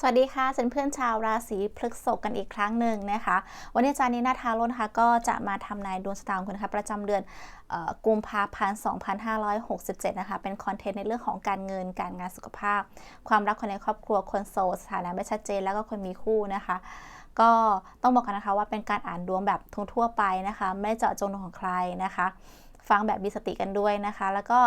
สวัสดีค่ะเพื่อนๆชาวราศีพฤษภกันอีกครั้งหนึ่งนะคะ วันนี้อาจารย์นีนาทาโรนะคะก็จะมาทำนายดวงชะตาของคุณนะคะประจำเดือนกุมภาพันธ์2567 นะคะ เป็นคอนเทนต์ในเรื่องของการเงิน การงานสุขภาพ ความรักคนในครอบครัวคนโสดสถานะไม่ชัดเจนแล้วก็คนมีคู่นะคะ ก็ต้องบอกกันนะคะว่าเป็นการอ่านดวงแบบทั่วๆไปนะคะ ไม่เจาะจงดวงของใครนะคะ ฟังแบบมีสติกันด้วยนะคะ แล้วก็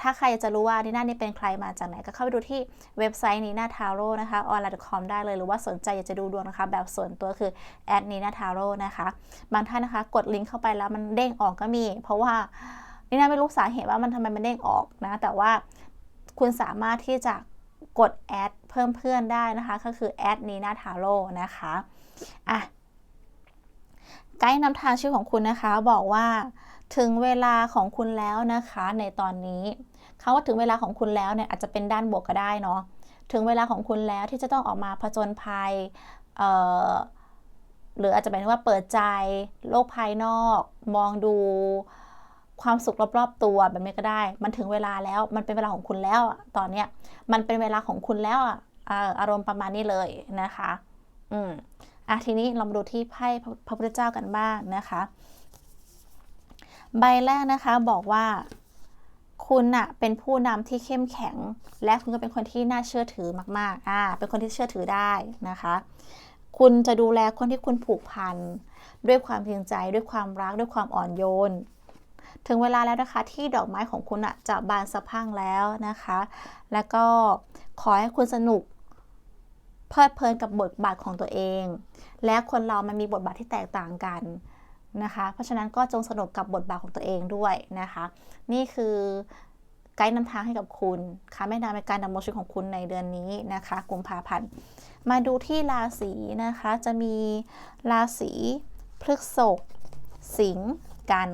ถ้าใครจะรู้ว่านีน่านี่เป็นใครมาจากไหนก็เข้าไปดูที่เว็บไซต์นีน่าทาโร่นะคะออนไลน์ .com ได้เลยหรือว่าสนใจอยากจะดูดวงนะคะ แบบส่วนตัวคือแอดนีน่าทาโร่นะคะ บางท่านนะคะกดลิงก์เข้าไปแล้วมันเด้งออกก็มี เพราะว่านีน่าไม่รู้สาเหตุว่ามันทำไมมันเด้งออกนะ แต่ว่าคุณสามารถที่จะกดแอดเพิ่มเพื่อนได้นะคะ ก็คือแอดนีน่าทาโร่นะคะอะไกด์นำทางชีวิตของคุณนะคะบอกว่า ถึงเวลาของคุณแล้วนะคะในตอนนี้คำว่าถึงเวลาของคุณแล้วเนี่ยอาจจะเป็นด้านบวกก็ได้เนาะถึงเวลาของคุณแล้วที่จะต้องออกมาผจญภัยหรืออาจจะเป็นว่าเปิดใจโลกภายนอก มองดูความสุขรอบๆตัวแบบนี้ก็ได้ มันถึงเวลาแล้วมันเป็นเวลาของคุณแล้วตอนเนี้ยมันเป็นเวลาของคุณแล้วอารมณ์ประมาณนี้เลยนะคะ อืมอะทีนี้เรามาดูที่ไพ่พระพุทธเจ้ากันบ้างนะคะ ใบแรกนะคะบอกว่าคุณอะเป็นผู้นำที่เข้มแข็ง และคุณก็เป็นคนที่น่าเชื่อถือมากๆอ่าเป็นคนที่เชื่อถือได้นะคะ คุณจะดูแลคนที่คุณผูกพันด้วยความจริงใจ ด้วยความรักด้วยความอ่อนโยน ถึงเวลาแล้วนะคะที่ดอกไม้ของคุณอะจะบานสะพังแล้วนะคะ แล้วก็ขอให้คุณสนุกเพลิดเพลินกับบทบาทของตัวเอง และคนเรามันมีบทบาทที่แตกต่างกัน นะคะ เพราะฉะนั้นก็จงสนุกกับบทบาทของตัวเองด้วยนะคะ นี่คือไกด์นำทางให้กับคุณค่ะแม่นำในการดำรงชีวิตของคุณในเดือนนี้นะคะกุมภาพันธ์มาดูที่ราศีนะคะ จะมีราศีพฤษภสิงห์กัน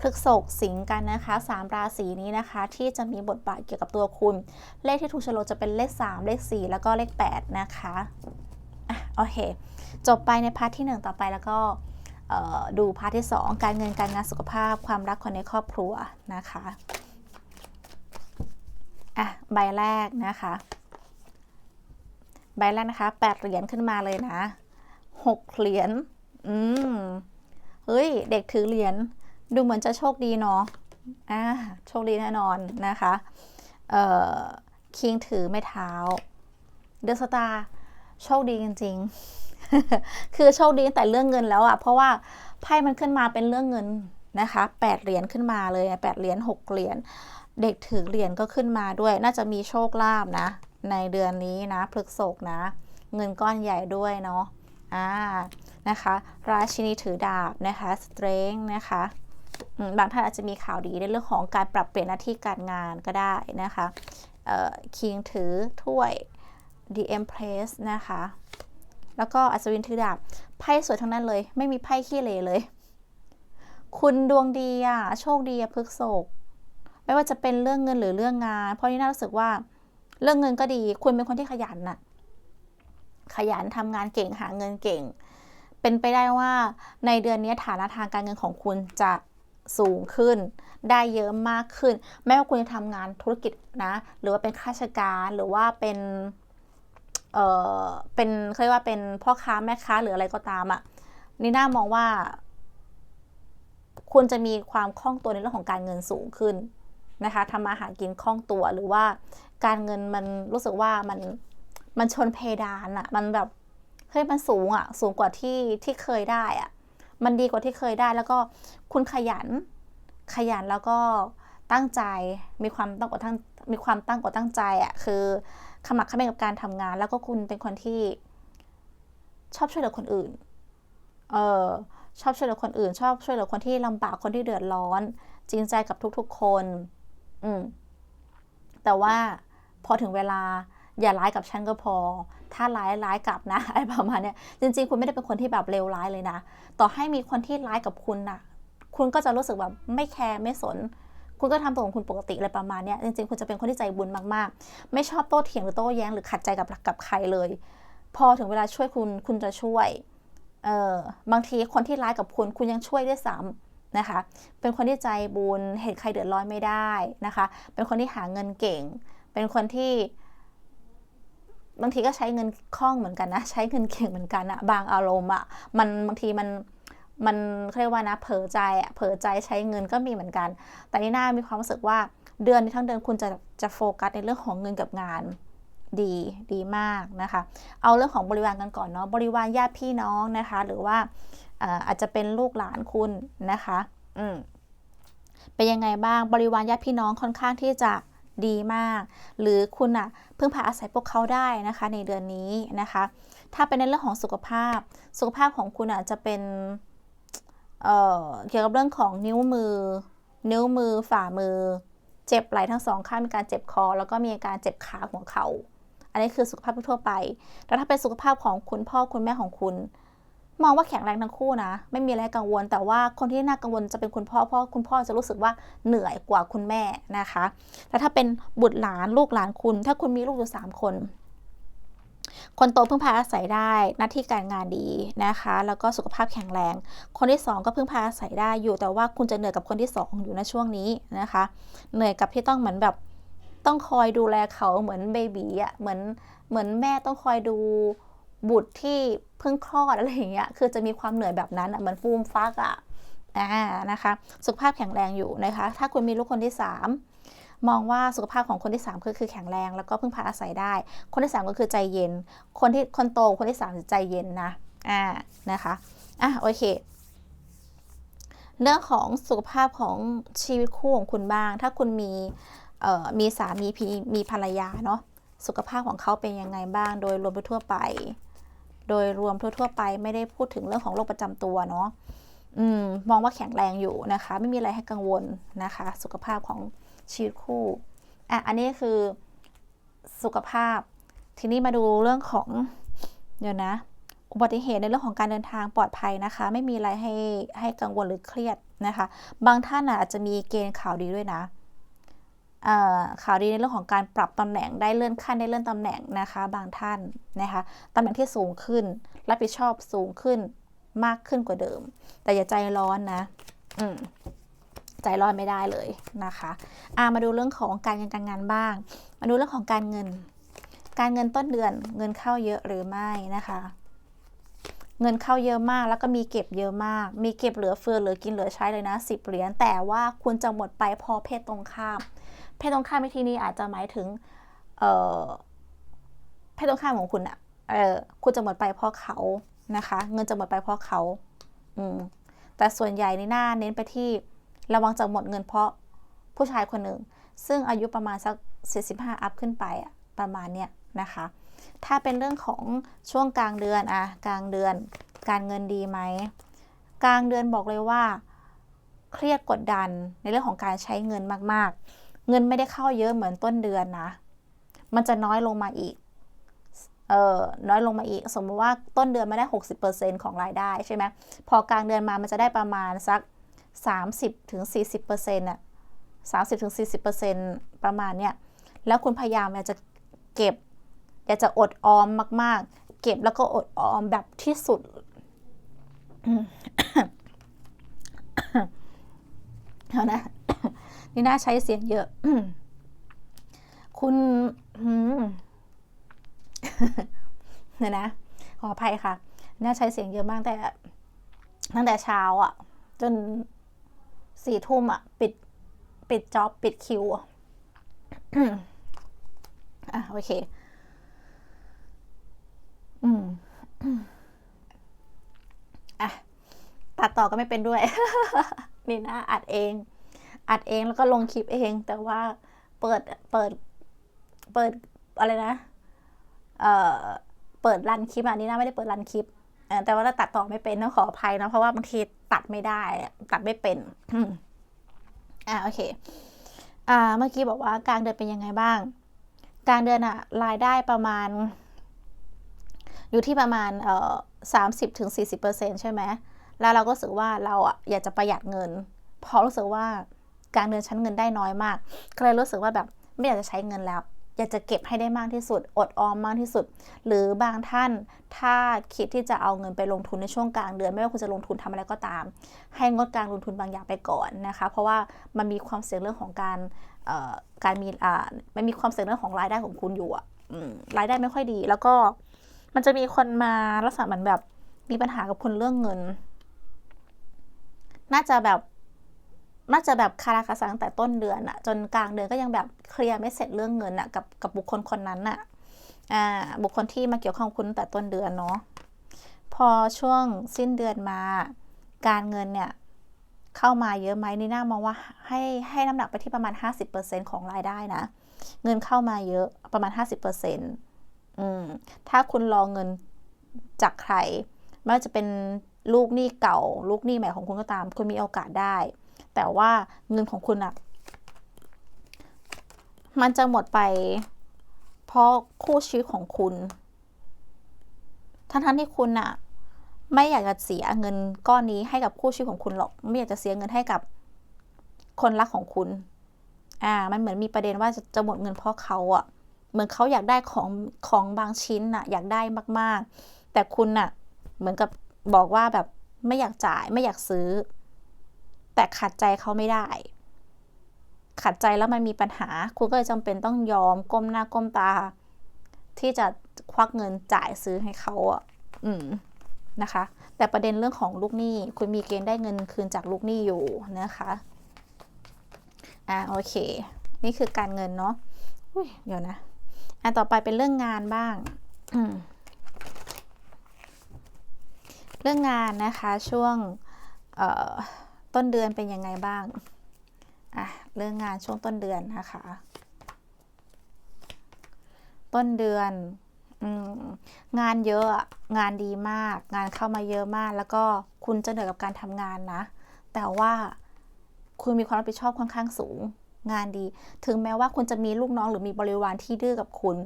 พฤกษภสิงห์กันนะคะสามราศีนี้นะคะ ที่จะมีบทบาทเกี่ยวกับตัวคุณ เลขที่ถูกโฉลจะเป็นเลข 3 เลข 4 แล้วก็เลข 8 นะคะ โอเค จบไปในพาร์ทที่ 1 ต่อไปแล้วก็ดูพาร์ทที่ 2 การเงินการงานสุขภาพความรักคนในครอบครัวนะคะอะใบแรกนะคะ ใบแรกนะคะแปดเหรียญขึ้นมาเลยนะหกเหรียญอืมเฮ้ย เด็กถือเหรียญดูเหมือนจะโชคดีเนาะอ่าโชคดีแน่นอนนะคะ เอ่อ คิงถือไม้เท้า เดอะสตาร์ โชคดีจริง ๆ คือโชคดีแต่เรื่องเงินแล้วอะ่ะเพราะว่าไพ่มันขึ้นมาเป็นเรื่องเงินนะคะแปดเหรียญขึ้นมาเลยแปดเหรียญหกเหรียญเด็กถือเหรียญก็ขึ้นมาด้วย น่าจะมีโชคลาภนะ ในเดือนนี้นะพฤกษกนะ เงินก้อนใหญ่ด้วยเนาะอ่านะคะ ราชินีถือดาบนะคะสเตรงนะคะบางท่านอาจจะมีข่าวดีในเรื่องของการปรับเปลี่ยนหน้าที่การงานก็ได้นะคะเอ่อคิงถือถ้วย The Empress นะคะ แล้วก็อัศวินถือดาบ ไพ่สวยทั้งนั้นเลย ไม่มีไพ่ขี้เลเลย คุณดวงดีอะโชคดีอะพึกโศกไม่ว่าจะเป็นเรื่องเงินหรือเรื่องงาน เพราะนี่น่ารู้สึกว่า เรื่องเงินก็ดี คุณเป็นคนที่ขยันน่ะ ขยันทำงานเก่งหาเงินเก่ง เป็นไปได้ว่าในเดือนนี้ฐานะทางการเงินของคุณจะสูงขึ้น ได้เยอะมากขึ้น ไม่ว่าคุณจะทำงานธุรกิจนะ หรือว่าเป็นข้าราชการ หรือว่าเป็น เออเป็นเรียกว่าเป็นพ่อค้าแม่ค้าหรืออะไรก็ตามอะ่ะนี่น่ามองว่า คุณจะมีความคล่องตัวในเรื่องของการเงินสูงขึ้นนะคะทำมาหากินคล่องตัวหรือว่าการเงินมันรู้สึกว่ามันมันชนเพดานอะมันแบบเฮ้ยมันสูงอะสูงกว่าที่ที่เคยได้อะมันดีกว่าที่เคยได้แล้วก็คุณขยัน ขยันแล้วก็ตั้งใจมีความตั้งอกตั้งมีความตั้งอกตั้งใจอะคือ ขมักขม้นกับการทำงาน แล้วก็คุณเป็นคนที่ชอบช่วยเหลือคนอื่น เออชอบช่วยเหลือคนอื่น ชอบช่วยเหลือคนที่ลำบากคนที่เดือดร้อน จริงใจกับทุกๆคน อืม แต่ว่าพอถึงเวลาอย่าร้ายกับฉันก็พอ ถ้าร้ายร้ายกลับนะไอ้ประมาณนี้จริง ๆ คุณไม่ได้เป็นคนที่แบบเลวร้ายเลยนะ ต่อให้มีคนที่ร้ายกับคุณนะ่ะ คุณก็จะรู้สึกแบบไม่แคร์ไม่สน คุณก็ทำตัวของคุณปกติอะไรประมาณนี้จริงๆ คุณจะเป็นคนที่ใจบุญมากๆ ไม่ชอบโต้เถียงหรือโต้แย้งหรือขัดใจกับกับใครเลย พอถึงเวลาช่วยคุณคุณจะช่วยเออบางทีคนที่ร้ายกับคุณคุณยังช่วยด้วยซ้ำนะคะ เป็นคนที่ใจบุญเห็นใครเดือดร้อนไม่ได้นะคะ เป็นคนที่หาเงินเก่ง เป็นคนที่บางทีก็ใช้เงินคล่องเหมือนกันนะ ใช้เงินเก่งเหมือนกันอะบางอารมณ์อะมันบางทีมัน มันเรียกว่านะเผลอใจอะเผลอใจใช้เงินก็มีเหมือนกัน แต่นี่น่ามีความรู้สึกว่าเดือนนี้ทั้งเดือนคุณจะจะโฟกัสในเรื่องของเงินกับงานดีดีมากนะคะ เอาเรื่องของบริวารกันก่อนเนาะบริวารญาติพี่น้องนะคะ หรือว่าอาจจะเป็นลูกหลานคุณนะคะ อืมเป็นยังไงบ้างบริวารญาติพี่น้องค่อนข้างที่จะดีมาก หรือคุณอะพึ่งพาอาศัยพวกเขาได้นะคะ ในเดือนนี้นะคะ ถ้าเป็นในเรื่องของสุขภาพ สุขภาพของคุณอะจะเป็น เเกี่ยวกับเรื่องของนิ้วมือ นิ้วมือฝ่ามือ เจ็บไหล่ทั้งสองข้างมีการเจ็บคอ แล้วก็มีอาการเจ็บขาหัวเขา่าอันนี้คือสุขภาพทั่วไป แต่ถ้าเป็นสุขภาพของคุณพ่อคุณแม่ของคุณ มองว่าแข็งแรงทั้งคู่นะ ไม่มีอะไรกังวล แต่ว่าคนที่น่ากังวลจะเป็นคุณพ่อ เพราะคุณพ่อจะรู้สึกว่าเหนื่อยกว่าคุณแม่นะคะ แต่ถ้าเป็นบุตรหลานลูกหลานคุณ ถ้าคุณมีลูกอยู่สามคน คนโตพึ่งพาอาศัยได้หน้าที่การงานดีนะคะ แล้วก็สุขภาพแข็งแรง คนที่ 2 ก็พึ่งพาอาศัยได้อยู่แต่ว่าคุณจะเหนื่อยกับคนที่ 2 อยู่ในช่วงนี้นะคะ เหนื่อยกับที่ต้องเหมือนแบบต้องคอยดูแลเขาเหมือนเบบีอะเหมือนเหมือนแม่ต้องคอยดูบุตรที่เพิ่งคลอดอะไรอย่างเงี้ยคือจะมีความเหนื่อยแบบนั้นอะเหมือนฟูมฟักอะอ่านะคะ สุขภาพแข็งแรงอยู่นะคะ ถ้าคุณมีลูกคนที่ 3 มองว่าสุขภาพของคนที่ 3 คือคือแข็งแรง แล้วก็พึ่งพาอาศัยได้ คนที่ 3 ก็คือใจเย็น คนที่คนโตคนที่3ใจเย็นนะอ่านะคะอะโอเคเรื่องของสุขภาพของชีวิตคู่ของคุณบ้าง ถ้าคุณมีมีสามีมีภรรยาเนาะสุขภาพของเขาเป็นยังไงบ้าง โดยรวมทั่วไป โดยรวมทั่วๆไปไม่ได้พูดถึงเรื่องของโรคประจำตัวเนาะอืมมองว่าแข็งแรงอยู่นะคะ ไม่มีอะไรให้กังวลนะคะ สุขภาพของ ชีวิตคู่อะอันนี้คือสุขภาพ ทีนี้มาดูเรื่องของเดี๋ยวนะ อุบัติเหตุในเรื่องของการเดินทางปลอดภัยนะคะ ไม่มีอะไรให้ให้กังวลหรือเครียดนะคะ บางท่านอาจจะมีเกณฑ์ข่าวดีด้วยนะข่าวดีในเรื่องของการปรับตำแหน่งได้เลื่อนขั้นได้เลื่อนตำแหน่งนะคะ บางท่านนะคะตำแหน่งที่สูงขึ้นรับผิดชอบสูงขึ้นมากขึ้นกว่าเดิม แต่อย่าใจร้อนนะ อืม ใจร้อนไม่ได้เลยนะคะอามาดูเรื่องของการเงินการงานบ้าง มาดูเรื่องของการเงิน การเงินต้นเดือนเงินเข้าเยอะหรือไม่นะคะ เงินเข้าเยอะมากแล้วก็มีเก็บเยอะมาก มีเก็บเหลือเฟือเหลือกินเหลือใช้เลยนะสิบเหรียญแต่ว่าคุณจะหมดไปพอเพศตรงข้าม เพศตรงข้ามในที่นี้อาจจะหมายถึงเเพศตรงข้ามของคุณอะเออคุณจะหมดไปเพราะเขานะคะ เงินจะหมดไปเพราะเขา อืมแต่ส่วนใหญ่ในหน้าเน้นไปที่ ระวังจะหมดเงินเพราะผู้ชายคนหนึ่ง ซึ่งอายุประมาณสัก 45 อัพขึ้นไปประมาณเนี้ยนะคะ ถ้าเป็นเรื่องของช่วงกลางเดือนอะกลางเดือนการเงินดีไหม กลางเดือนบอกเลยว่า เครียดกดดันในเรื่องของการใช้เงินมากๆ เงินไม่ได้เข้าเยอะเหมือนต้นเดือนนะ มันจะน้อยลงมาอีก เออน้อยลงมาอีก สมมติว่าต้นเดือนไม่ได้ 60%ของรายได้ใช่ไหม พอกลางเดือนมามันจะได้ประมาณสัก 30ถึง40%อะ30ถึง40%ประมาณเนี้ยแล้วคุณพยายามอยากจะเก็บ อยากจะอดออมมาก ๆ เก็บแล้วก็อดออมแบบที่สุด เอานะ นี่น่าใช้เสียงเยอะ คุณเนี่ยนะ ขออภัยค่ะ น่าใช้เสียงเยอะมากแต่ตั้งแต่เช้าอะ จน สี่ทุ่มอะ ปิด ปิดจ็อบ ปิดคิว อะ โอเค อืมอะ ตัดต่อก็ไม่เป็นด้วย นี่นะอัดเอง อัดเองแล้วก็ลงคลิปเอง แต่ว่าเปิด เปิด เปิดอะไรนะ เอ่อ เปิดรันคลิปอันนี้นะไม่ได้เปิดรันคลิปแต่ว่าถ้าตัดต่อไม่เป็นต้องขออภัยนะเพราะว่าบางที ตัดไม่ได้ ตัดไม่เป็นอ่าโอเค อ่า เมื่อกี้บอกว่ากลางเดือนเป็นยังไงบ้าง กลางเดือนอะรายได้ประมาณ อยู่ที่ประมาณเอ่อสามสิบถึงสี่สิบเปอร์เซ็นใช่ไหมแล้วเราก็รู้สึกว่าเราอะอยากจะประหยัดเงินเพราะรู้สึกว่ากลางเดือนชั้นเงินได้น้อยมากก็เลยรู้สึกว่าแบบไม่อยากจะใช้เงินแล้ว อยากจะเก็บให้ได้มากที่สุด อดออมมากที่สุด หรือบางท่านถ้าคิดที่จะเอาเงินไปลงทุนในช่วงกลางเดือน ไม่ว่าคุณจะลงทุนทำอะไรก็ตาม ให้งดการลงทุนบางอย่างไปก่อนนะคะ เพราะว่ามันมีความเสี่ยงเรื่องของการการมีมันมีความเสี่ยงเรื่องของรายได้ของคุณอยู่อะรายได้ไม่ค่อยดี แล้วก็มันจะมีคนมาลักษณะเหมือนแบบมีปัญหากับคุณเรื่องเงิน น่าจะแบบ น่าจะแบบคาราคาซังแต่ต้นเดือนอะจนกลางเดือนก็ยังแบบเคลียร์ไม่เสร็จเรื่องเงินอะกับกับบุคคลคนนั้นอะอ่าบุคคลที่มาเกี่ยวข้องคุณแต่ต้นเดือนเนาะพอช่วงสิ้นเดือนมา การเงินเนี่ยเข้ามาเยอะไหมนี่น่ามองว่าให้ให้น้ำหนักไปที่ประมาณ 50%ของรายได้นะ เงินเข้ามาเยอะประมาณ 50%อืมถ้าคุณรอเงินจากใครไม่ว่าจะเป็นลูกหนี้เก่า ลูกหนี้ใหม่ของคุณก็ตาม คุณมีโอกาสได้ แต่ว่าเงินของคุณอะมันจะหมดไป เพราะคู่ชีวิตของคุณ ทั้งๆที่คุณอะไม่อยากจะเสียเงินก้อนนี้ให้กับคู่ชีวิตของคุณหรอก ไม่อยากจะเสียเงินให้กับคนรักของคุณ อ่า มันเหมือนมีประเด็นว่าจะจะหมดเงินเพราะเขาอะเหมือนเขาอยากได้ของของบางชิ้นอะอยากได้มาก ๆ แต่คุณอะเหมือนกับบอกว่าแบบไม่อยากจ่ายไม่อยากซื้อ แต่ขัดใจเขาไม่ได้ ขัดใจแล้วมันมีปัญหา คุณก็เลยจำเป็นต้องยอมก้มหน้าก้มตา ที่จะควักเงินจ่ายซื้อให้เขาอะ อืมนะคะ แต่ประเด็นเรื่องของลูกหนี้ คุณมีเกณฑ์ได้เงินคืนจากลูกหนี้อยู่นะคะ อ่าโอเค นี่คือการเงินเนาะอุ้ยเดี๋ยวนะอะต่อไปเป็นเรื่องงานบ้างอืมเรื่องงานนะคะช่วง ต้นเดือนเป็นยังไงบ้าง อะ เรื่องงานช่วงต้นเดือนนะคะ ต้นเดือนงานเยอะงานดีมาก งานเข้ามาเยอะมาก แล้วก็คุณจะเหนื่อยกับการทำงานนะ แต่ว่าคุณมีความรับผิดชอบค่อนข้างสูง งานดี ถึงแม้ว่าคุณจะมีลูกน้องหรือมีบริวารที่ดื้อกับคุณ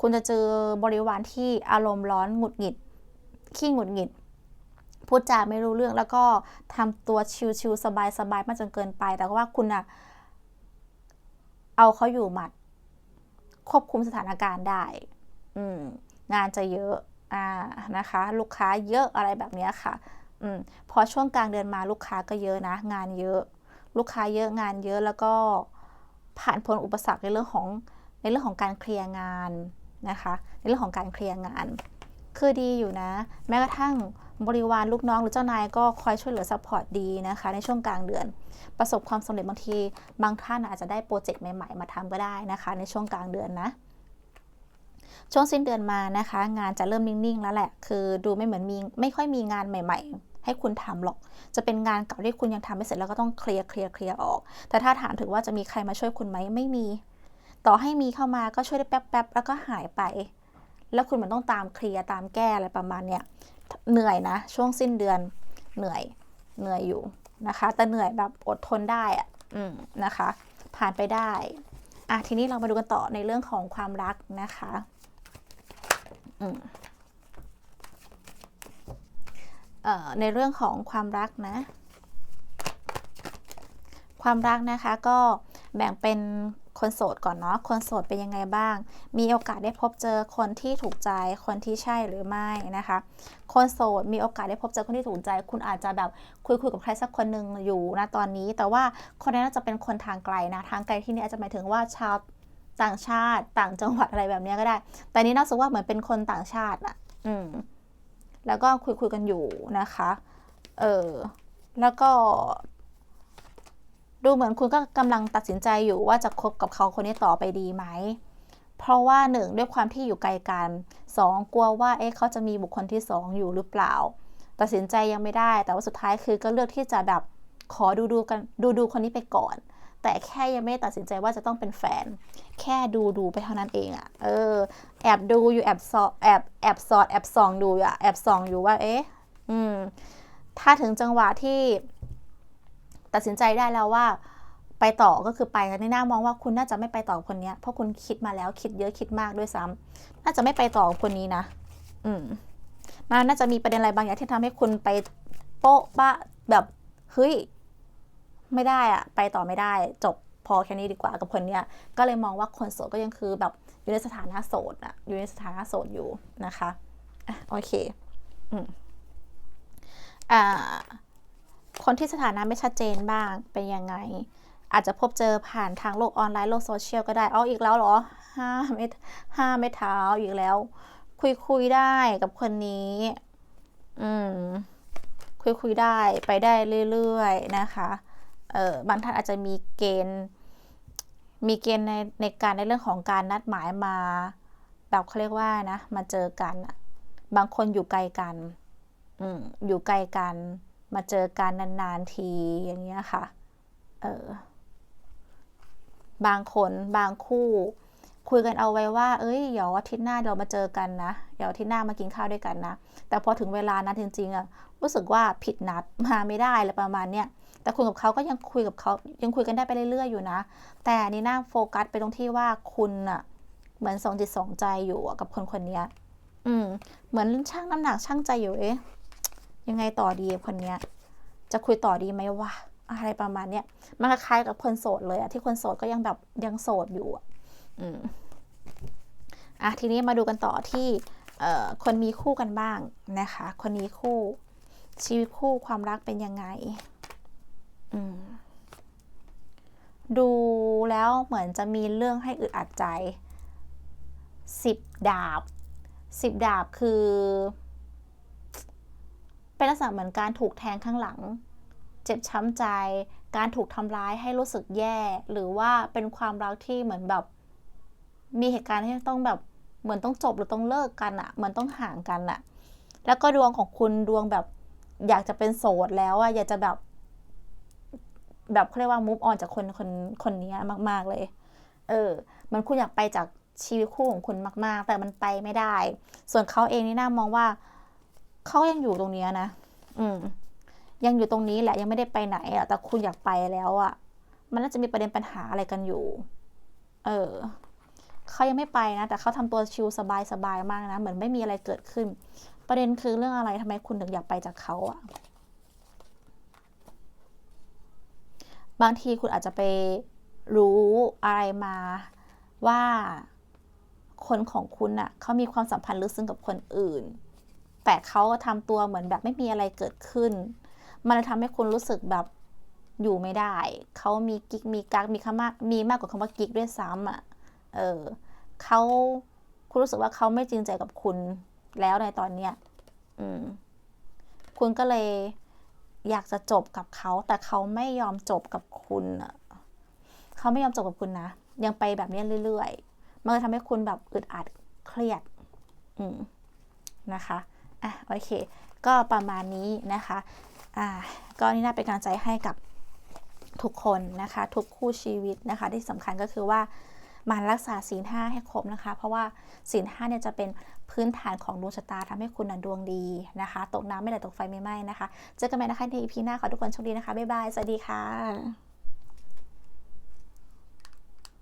คุณจะเจอบริวารที่อารมณ์ร้อนหงุดหงิดขี้หงุดหงิด พูดจาไม่รู้เรื่องแล้วก็ทำตัวชิวๆสบายๆมากจนเกินไป แต่ว่าคุณอะเอาเขาอยู่หมัด ควบคุมสถานการณ์ได้ อืงานจะเยอะอ่านะคะ ลูกค้าเยอะอะไรแบบนี้ค่ะ อืมพอช่วงกลางเดือนมาลูกค้าก็เยอะนะ งานเยอะ ลูกค้าเยอะงานเยอะแล้วก็ผ่านพ้นอุปสรรคในเรื่องของในเรื่องของการเคลียร์งานนะคะ ในเรื่องของการเคลียร์งาน คือดีอยู่นะ แม้กระทั่งบริวารลูกน้องหรือเจ้านายก็คอยช่วยเหลือซัพพอร์ตดีนะคะ ในช่วงกลางเดือน ประสบความสำเร็จบางที บางท่านอาจจะได้โปรเจกต์ใหม่ๆ มาทำก็ได้นะคะ ในช่วงกลางเดือนนะช่วงสิ้นเดือนมานะคะ งานจะเริ่มนิ่งๆแล้วแหละ คือดูไม่เหมือนมีไม่ค่อยมีงานใหม่ ๆ ให้คุณทำหรอก จะเป็นงานเก่าที่คุณยังทำไม่เสร็จแล้วก็ต้องเคลียร์เคลียร์เคลียร์ออก แต่ถ้าถามถึงว่าจะมีใครมาช่วยคุณไหมไม่มี ต่อให้มีเข้ามาก็ช่วยได้แป๊บๆแล้วก็หายไป แล้วคุณมันต้องตามเคลียร์ตามแก้อะไรประมาณเนี้ยเหนื่อยนะ ช่วงสิ้นเดือนเหนื่อยเหนื่อยอยู่นะคะ แต่เหนื่อยแบบอดทนได้อะอืมนะคะ ผ่านไปได้อะทีนี้เรามาดูกันต่อในเรื่องของความรักนะคะอืมเอ่อในเรื่องของความรักนะ ความรักนะคะก็แบ่งเป็น คนโสดก่อนเนาะ คนโสดเป็นยังไงบ้าง มีโอกาสได้พบเจอคนที่ถูกใจ คนที่ใช่หรือไม่นะคะ คนโสดมีโอกาสได้พบเจอคนที่ถูกใจ คุณอาจจะแบบคุยคุยกับใครสักคนหนึ่งอยู่นะตอนนี้ แต่ว่าคนนั้นจะเป็นคนทางไกลนะ ทางไกลที่นี้อาจจะหมายถึงว่าชาวต่างชาติ ต่างจังหวัดอะไรแบบนี้ก็ได้ แต่นี้น่าสึกว่าเหมือนเป็นคนต่างชาติอะอืม แล้วก็คุยคุยกันอยู่นะคะ เออ แล้วก็ ดูเหมือนคุณก็กำลังตัดสินใจอยู่ว่าจะคบกับเขาคนนี้ต่อไปดีไหม เพราะว่าหนึ่งด้วยความที่อยู่ไกลกันสองกลัวว่าเอ๊ะเขาจะมีบุคคลที่สองอยู่หรือเปล่า ตัดสินใจยังไม่ได้ แต่ว่าสุดท้ายคือก็เลือกที่จะแบบขอดูดูกันดูดูคนนี้ไปก่อน แต่แค่ยังไม่ตัดสินใจว่าจะต้องเป็นแฟน แค่ดูดูไปเท่านั้นเองอะ่ะ เออ แอบดูอยู่แอบซอดแอบแอบสอดแอบส่องดูอะแอบส่องอยู่ว่าเอ๊ะ อืม ถ้าถึงจังหวะที่ ตัดสินใจได้แล้วว่า ไปต่อก็คือไปในหน้ามองว่าคุณน่าจะไม่ไปต่อคนนี้เพราะคุณคิดมาแล้วคิดเยอะคิดมากด้วยซ้ำน่าจะไม่ไปต่อคนนี้นะ อืมมันน่าจะมีประเด็นอะไรบางอย่างที่ทำให้คุณไปโป๊ะปะแบบเฮ้ยไม่ได้อะไปต่อไม่ได้จบพอแค่นี้ดีกว่ากับคนเนี้ยก็เลยมองว่าคนโสดก็ยังคือแบบอยู่ในสถานะโสดอะอยู่ในสถานะโสดอยู่นะคะอะโอเค อืมอ่า คนที่สถานะไม่ชัดเจนบ้างเป็นยังไง อาจจะพบเจอผ่านทางโลกออนไลน์โลกโซเชียลก็ได้อ๋ออีกแล้วเหรอห้าไม่ห้าไม่เท้าอีกแล้ว คุยคุยได้กับคนนี้ อืมคุยคุยได้ไปได้เรื่อยๆนะคะเออบางท่านอาจจะมีเกณฑ์มีเกณฑ์ในในการในเรื่องของการนัดหมายมา แบบเขาเรียกว่านะมาเจอกัน บางคนอยู่ไกลกัน อืมอยู่ไกลกัน มาเจอกันนานๆทีอย่างเงี้ยค่ะ เออบางคนบางคู่ คุยกันเอาไว้ว่า เอ้ยเดี๋ยวอาทิตย์หน้าเรามาเจอกันนะ เดี๋ยวอาทิตย์หน้ามากินข้าวด้วยกันนะ แต่พอถึงเวลานั้นจริงๆอะรู้สึกว่าผิดนัดมาไม่ได้อะไรประมาณเนี้ยแต่คุณกับเขาก็ยังคุยกับเขายังคุยกันได้ไปเรื่อยๆอยู่นะ แต่นี่น่าโฟกัสไปตรงที่ว่าคุณอะเหมือนสองจิตสองใจอยู่กับคนคนนี้อืม เหมือนช่างน้ำหนักช่างใจอยู่เอ๊ะ ยังไงต่อดีคนเนี้ย จะคุยต่อดีไหมวะอะไรประมาณเนี้ยมันคล้ายกับคนโสดเลยอะที่คนโสดก็ยังแบบยังโสดอยู่อะอืมอะทีนี้มาดูกันต่อที่เอ่อคนมีคู่กันบ้างนะคะ คนมีคู่ ชีวิตคู่ความรักเป็นยังไงอืมดูแล้วเหมือนจะมีเรื่องให้อึดอัดใจสิบดาบสิบดาบคือ เป็นลักษณะเหมือนการถูกแทงข้างหลัง เจ็บช้ำใจ การถูกทำร้ายให้รู้สึกแย่ หรือว่าเป็นความรักที่เหมือนแบบ มีเหตุการณ์ที่ต้องแบบเหมือนต้องจบหรือต้องเลิกกันอะเหมือนต้องห่างกันอะแล้วก็ดวงของคุณดวงแบบ อยากจะเป็นโสดแล้วอะอยากจะแบบ แบบเขาเรียกว่า move on จากคนคนคนนี้มาก ๆเลย เออ มันคุณอยากไปจากชีวิตคู่ของคุณมาก ๆ แต่มันไปไม่ได้ ส่วนเขาเองนี่น่ามองว่า เขายังอยู่ตรงเนี้ยนะ อืม ยังอยู่ตรงนี้แหละยังไม่ได้ไปไหนอะแต่คุณอยากไปแล้วอะมันน่าจะมีประเด็นปัญหาอะไรกันอยู่ เออเขายังไม่ไปนะ แต่เขาทำตัวชิลสบายสบายมากนะ เหมือนไม่มีอะไรเกิดขึ้น ประเด็นคือเรื่องอะไรทำไมคุณถึงอยากไปจากเขาอะบางทีคุณอาจจะไปรู้อะไรมาว่าคนของคุณอะเขามีความสัมพันธ์ลึกซึ้งกับคนอื่น แต่เขาทำตัวเหมือนแบบไม่มีอะไรเกิดขึ้น มันเลยทำให้คุณรู้สึกแบบอยู่ไม่ได้ เขามีกิ๊กมีกักมีคำมากมีมากกว่าคำว่ากิ๊กด้วยซ้ำอะเออเขาคุณรู้สึกว่าเขาไม่จริงใจกับคุณแล้วในตอนเนี้ย อืม คุณก็เลยอยากจะจบกับเขา แต่เขาไม่ยอมจบกับคุณอะเขาไม่ยอมจบกับคุณนะ ยังไปแบบนี้เรื่อยๆ มันเลยทำให้คุณแบบอึดอัดเครียด อืม นะคะ อะโอเค ก็ประมาณนี้นะคะอ่าก็นี่น่าเป็นกำลังใจให้กับทุกคนนะคะ ทุกคู่ชีวิตนะคะ ที่สำคัญก็คือว่ามันรักษาศีลห้าให้ครบนะคะ เพราะว่าศีลห้าเนี่ยจะเป็นพื้นฐานของดวงชะตาทำให้คุณนะดวงดีนะคะ ตกน้ำไม่ไหลตกไฟไม่ไหม้นะคะ เจอกันใหม่นะคะใน EP หน้าขอทุกคนโชคดีนะคะ บ๊ายบาย สวัสดีค่ะ